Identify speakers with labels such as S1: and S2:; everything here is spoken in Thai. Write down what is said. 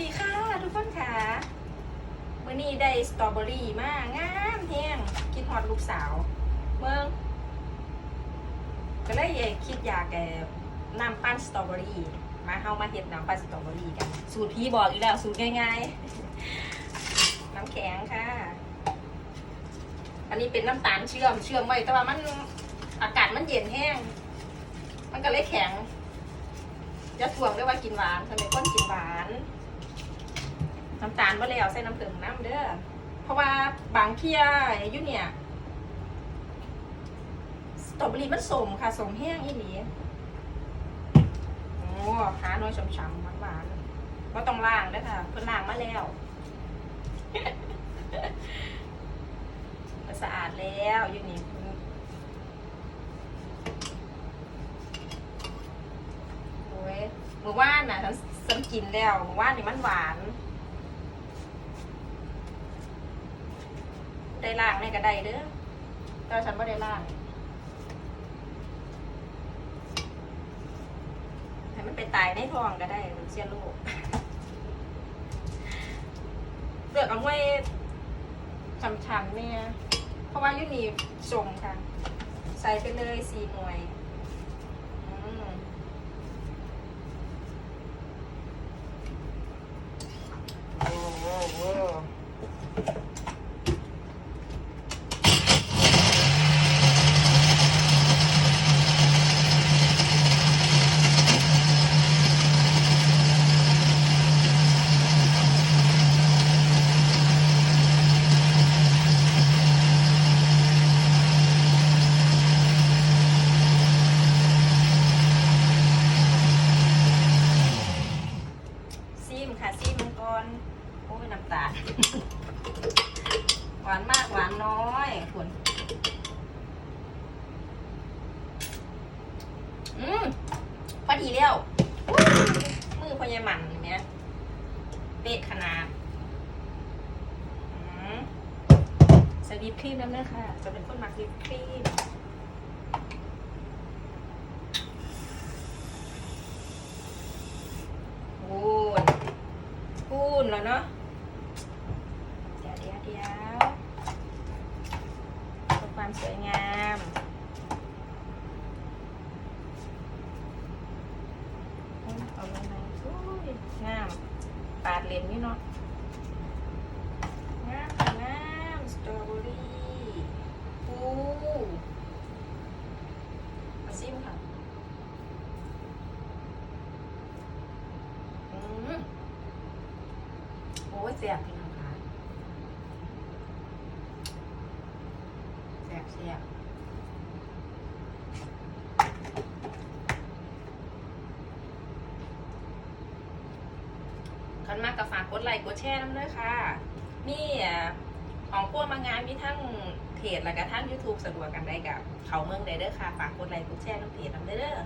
S1: ดีค่ะทุกคนค่ะมื่อนี้ได้สตรอเบอรี่มากงามแห้งคิดฮอดลูกสาว เมืองก็เลยคิดอยากแกนำปั้นสตรอเบอรี่มาเฮามาเฮ็ดน้ำปั้นสตรอเบอรี่กัน สูตรพี่บอกอีกแล้วสูตรง่ายๆ น้ำแข็งค่ะ อันนี้เป็นน้ำตาลเชื่อมเชื่อมไว้แต่ว่ามันอากาศมันเย็นแห้ง มันก็เลยแข็งจะถ่วงด้วยว่ากินหวานทำไมก้นกินหวานน้ำตาลมาแล้วใส่น้ำผึ้งน้ำเด้อ เพราะว่าบางเที่ยอยุ่เนี่ยสตรอเบอรี่มันสมค่ะสมแห้งอีหลีโอ้หาหน้อยช้ำๆหวานๆก็ต้องล้างด้อค่ะ เพิ่นล้างมาแล้วสะอาดแล้วอยู่นี่โอ้ยเมื่อวานน่ะฉันฉันกินแล้วเมื่อวานนี่มันหวาน ได้ล่างในก็ได้เด้อแต่ฉันไม่ได้ล่าง ให้มันไปตายในท้องก็ได้มันเสียโรคเลือกเอาไว้ช้ำๆเนี่ยเพราะว่ายุนี่สมค่ะ ใส่ไปเลยสี่หน่วยอืมโอ้โหโอ้โหซิมค่ะซิมมังกรโอ้ยน้ำตาหวานมากหวานน้อยคุณอืมพอดีแล้วมือพยายมันเนี่ยเป๊ะขนาดอืมใส่วิปครีมน้ำเนื้อค่ะจะเป็นคนมักวิปครีมพูนพูนแล้วเนาะ เดี๋ยวเดี๋ยวเดี๋ยวเพื่อความ สวยงามเอาลงมาอุ้ยงาม ปาดเลนนี่เนาะ งามงามสตรอเบอรี่ปูมาซิมค่ะอืมโอ้ยแสบพี่น้องคะ แสบแสบคันมากกับฝากกดไลค์กดแชร์น้ำด้วยค่ะ นี่ของพวกมางานมีทั้งเพจและก็ทั้ง YouTube สะดวกกันได้กับเขาเมืองใดเด้อค่ะ ฝากกดไลค์กดแชร์น้ำเพจน้ำเด้อ